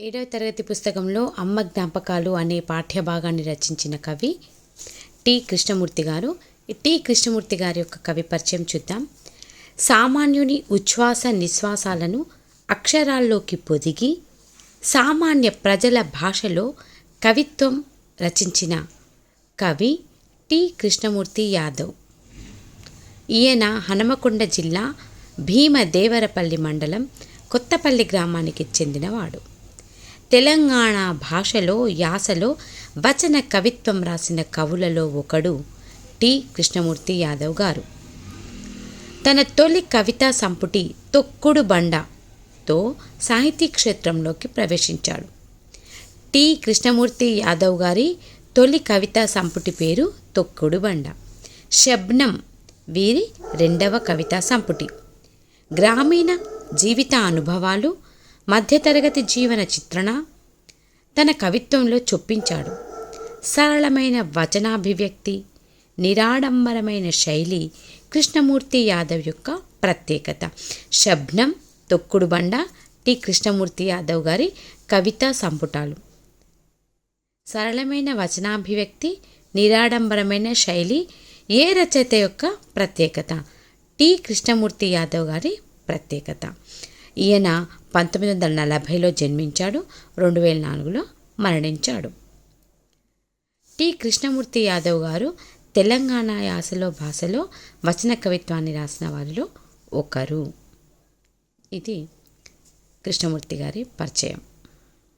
ఏడవ తరగతి పుస్తకంలో అమ్మ జ్ఞాపకాలు అనే పాఠ్యభాగాన్ని రచించిన కవి టి కృష్ణమూర్తి గారు. టి కృష్ణమూర్తి గారి యొక్క కవి పరిచయం చూద్దాం. సామాన్యుని ఉచ్ఛ్వాస నిశ్వాసాలను అక్షరాల్లోకి పొదిగి సామాన్య ప్రజల భాషలో కవిత్వం రచించిన కవి టి కృష్ణమూర్తి యాదవ్. ఈయన హనుమకొండ జిల్లా భీమదేవరపల్లి మండలం కొత్తపల్లి గ్రామానికి చెందినవాడు. తెలంగాణ భాషలో యాసలో వచన కవిత్వం రాసిన కవులలో ఒకడు టి. కృష్ణమూర్తి యాదవ్ గారు. తన తొలి కవితా సంపుటి తొక్కుడు బండతో సాహితీ క్షేత్రంలోకి ప్రవేశించాడు. టి. కృష్ణమూర్తి యాదవ్ గారి తొలి కవితా సంపుటి పేరు తొక్కుడు బండ. శబ్నం వీరి రెండవ కవితా సంపుటి. గ్రామీణ జీవిత అనుభవాలు మధ్యతరగతి జీవన చిత్రణ తన కవిత్వంలో చొప్పించాడు. సరళమైన వచనాభివ్యక్తి నిరాడంబరమైన శైలి కృష్ణమూర్తి యాదవ్ యొక్క ప్రత్యేకత. శబ్నం తొక్కుడు బండ టి. కృష్ణమూర్తి యాదవ్ గారి కవితా సంపుటాలు. సరళమైన వచనాభివ్యక్తి నిరాడంబరమైన శైలి ఏ రచయిత యొక్క ప్రత్యేకత? టి. కృష్ణమూర్తి యాదవ్ గారి ప్రత్యేకత. ఈయన పంతొమ్మిది వందల నలభైలో జన్మించాడు రెండు వేల నాలుగులో మరణించాడు. టి. కృష్ణమూర్తి యాదవ్ గారు తెలంగాణ యాసలో భాషలో వచన కవిత్వాన్ని రాసిన వారిలో ఒకరు. ఇది కృష్ణమూర్తి గారి పరిచయం.